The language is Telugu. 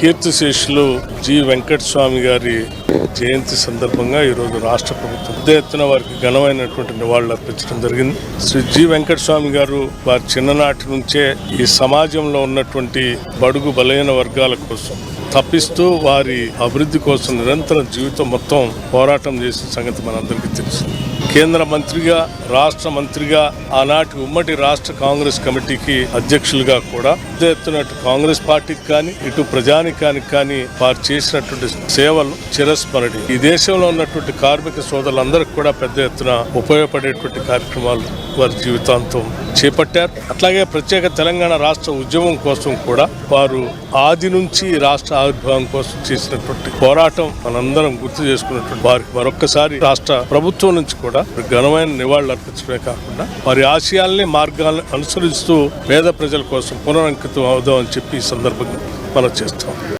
కీర్తిశేషులు జి వెంకట స్వామి గారి జయంతి సందర్భంగా ఈరోజు రాష్ట్ర ప్రభుత్వం పెద్ద ఎత్తున వారికి ఘనమైనటువంటి నివాళులు అర్పించడం జరిగింది. శ్రీ జి వెంకట స్వామి గారు వారి చిన్ననాటి నుంచే ఈ సమాజంలో ఉన్నటువంటి బడుగు బలైన వర్గాల కోసం తప్పిస్తూ వారి అభివృద్ధి కోసం నిరంతరం జీవితం మొత్తం పోరాటం చేసిన సంగతి మనందరికీ తెలుసు. కేంద్ర మంత్రిగా రాష్ట్ర మంత్రిగా ఆనాటి ఉమ్మడి రాష్ట్ర కాంగ్రెస్ కమిటీకి అధ్యక్షులుగా కూడా పెద్ద ఎత్తున కాంగ్రెస్ పార్టీకి కానీ ఇటు ప్రజానికానికి కానీ వారు చేసినటువంటి సేవలు చిరస్మరణి ఈ దేశంలో ఉన్నటువంటి కార్మిక సోదరులందరికీ కూడా పెద్ద ఎత్తున ఉపయోగపడేటువంటి కార్యక్రమాలు వారి జీవితాంతం చేపట్టారు. అట్లాగే ప్రత్యేక తెలంగాణ రాష్ట్ర ఉద్యమం కోసం కూడా వారు ఆది నుంచి రాష్ట్ర ఆవిర్భావం కోసం చేసినటువంటి పోరాటం మనందరం గుర్తు చేసుకున్నటువంటి వారికి మరొక్కసారి రాష్ట్ర ప్రభుత్వం నుంచి కూడా ఘనమైన నివాళులు అర్పించడమే కాకుండా వారి ఆశయాల్ని మార్గాలను అనుసరిస్తూ పేద ప్రజల కోసం పునరంకితం అవుదామని చెప్పి ఈ సందర్భంగా మనం చేస్తాం.